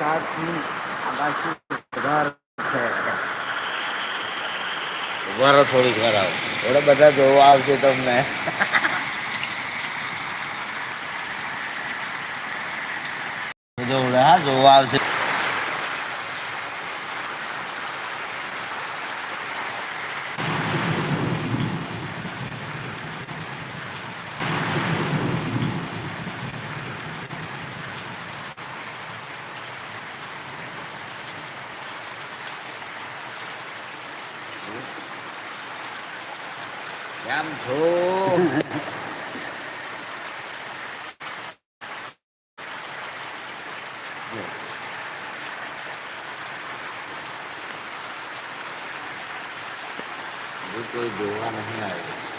વરસાદની આગાહી વધારે થોડી ખરાબ થોડા બધા જોવા આવશે તમને જોવા હા જોવા આવશે કેમ છો હજુ કોઈ જોવા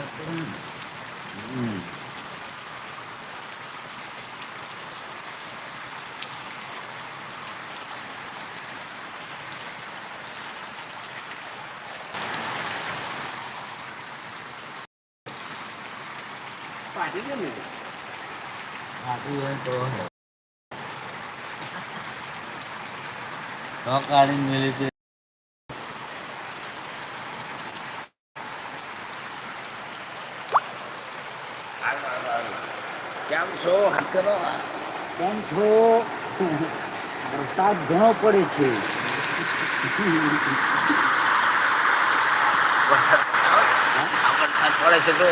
નહીં આવ્યું હમ. પાટી કેમ ને ખાધું હોય તો તો કાઢીને મેલી છે કેમ છો? કરો કેમ છો? વરસાદ ઘણો પડે છે. વરસાદ પડે છે? તો?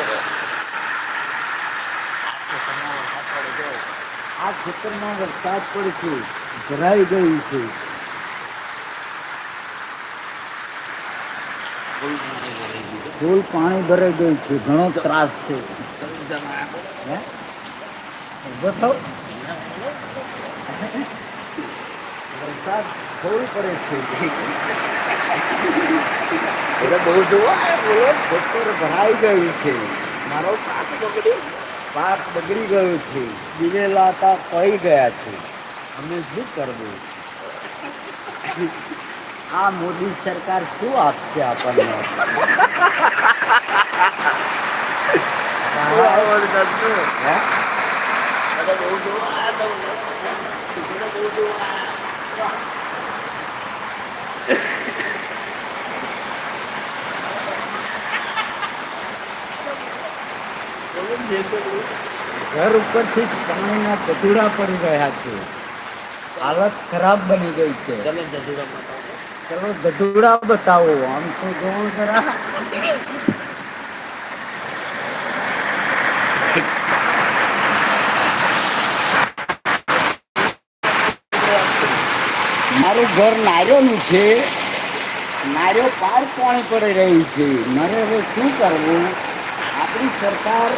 આ ખેતરમાં વરસાદ પડે છે. ભરાઈ ગયું છે. ફૂલ પાણી ભરાઈ ગયું છે. ઘણો ત્રાસ છે. ઊભો થાવ વરસાદ થોડું પડે છે એટલે બહુ જોવા બોલો ખેતર ભરાઈ ગયું છે. મારો પાક બગડ્યો પાક બગડી ગયો છે. દિવેલા હતા કહી ગયા છે. અમે શું કરવું? આ મોદી સરકાર શું આપશે આપણને વરસાદનું હે? એટલે બહુ જોવા એટલે બહુ જોવા બોલો ને જે તો બોલો. ઘર ઉપરથી પાણીના ગધુડા પડી રહ્યા છે. હાલત ખરાબ બની ગઈ છે. ચલો ગધુડા બતાવો. આમ તો જોવો જરા મારું ઘર નાર્યોનું છે. નાર્યો પાર પાણી પડી રહ્યું છે. મારે હવે શું કરવું? આપણી સરકાર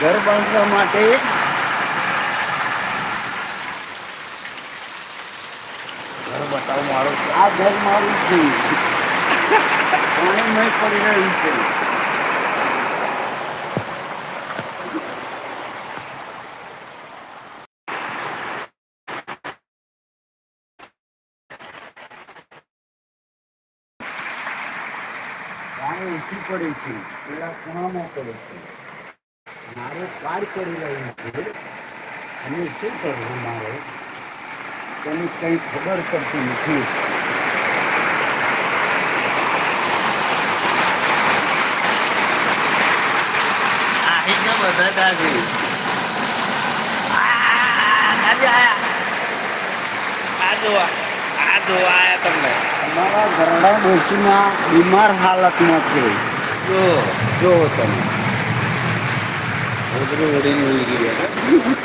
ઘર બાંધવા માટે ઘર બતાવો મારું. આ ઘર મારું છે. પાણીમય પડી રહ્યું છે. પાણી ઊંચી પડે છે. પેલા ખૂણામાં પડે છે. મારે પાર કરી રહ્યું છે. અને શું કરવું મારે? તેની કંઈ ખબર પડતી નથી. બધા દાદુ. આયા. આ જોવા અમારા ઘરડા બીમાર હાલતમાં છે. જો જો તમે. ઉતરી ઉડીને ઉડી ગયું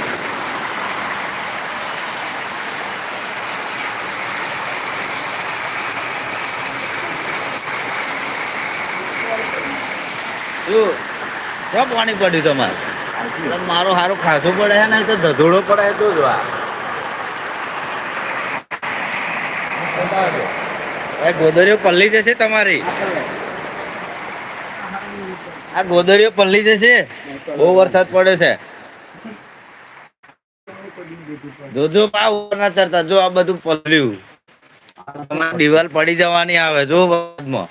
જો ક્યાં પાણી પડ્યું તમારે? મારો સારું ખાધું પડે ને તો ધધોડો પડે તો જ આ ગોદરીઓ પલ્લી જશે તમારી. આ ગોદરીઓ પલ્લી જશે. બહુ વરસાદ પડે છે. જોજો પા ઉપર ના ચડતા જો આ બધું પલ્લ્યું. દિવાલ પડી જવાની આવે જો વરસાદમાં.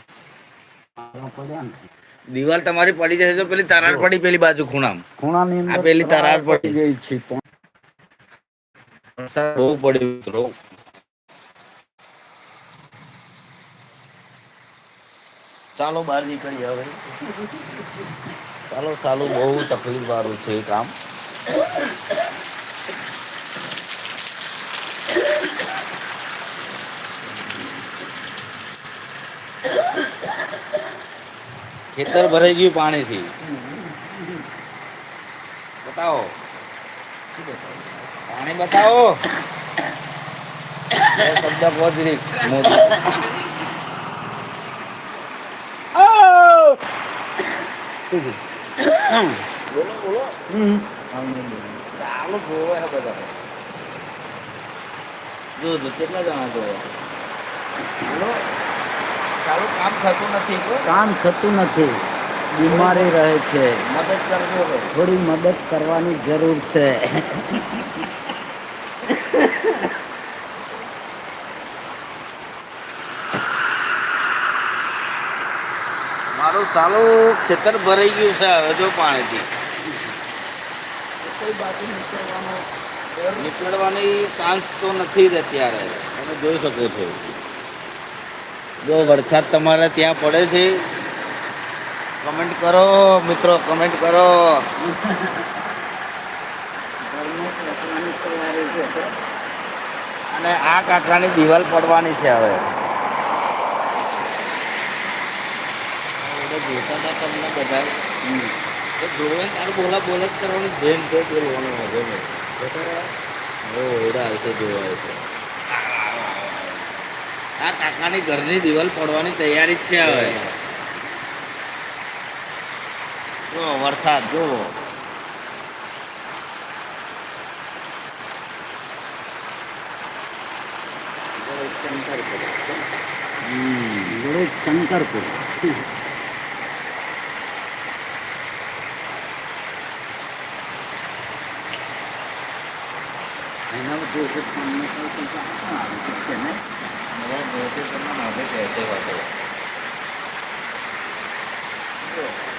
દિવાલ તમારી પડી જશે તો પેલી તારાડ પડી પેલી બાજુ ખૂણામાં. ખૂણાની અંદર પેલી તારાર પડી. ગઈ છે. વરસાદ બહુ પડ્યું ચાલો બહાર નીકળીએ હવે. ચાલો ચાલો, બહુ તકલીફ વાળું છે કામ. ખેતર ભરાઈ ગયું પાણીથી. બતાવો. પાણી બતાવો. શબ્દ પોજરી મોદી. બોલો બોલો ચાલો જોવે હે બધા જો જો કેટલા જણા જોવે બોલો ચાલો કામ થતું નથી. કામ થતું નથી બીમારી રહે છે. મદદ કરજો થોડી મદદ કરવાની જરૂર છે. મારું સાલું ખેતર ભરાઈ ગયું છે હવે જો પાણીથી. નીકળવાની ચાન્સ તો નથી જ અત્યારે. તમે જોઈ શકો છો. જો વરસાદ તમારે ત્યાં પડે છે કમેન્ટ કરો મિત્રો કમેન્ટ કરો. અને આ કાકાની દિવાલ પડવાની છે હવે. હતા તમને બધા એ જોવે તારે બોલા બોલા જ કરવાની જેમ તે બોલવાનો વાંધો નહીં. હો ઓયડા આવશે જોવાય છે. આ કાકાની ઘરની દિવાલ પડવાની તૈયારી જ છે હવે. જો વરસાદ જો. હમ. જોડે શંકરપુર 出てるのが出てる出てるのが出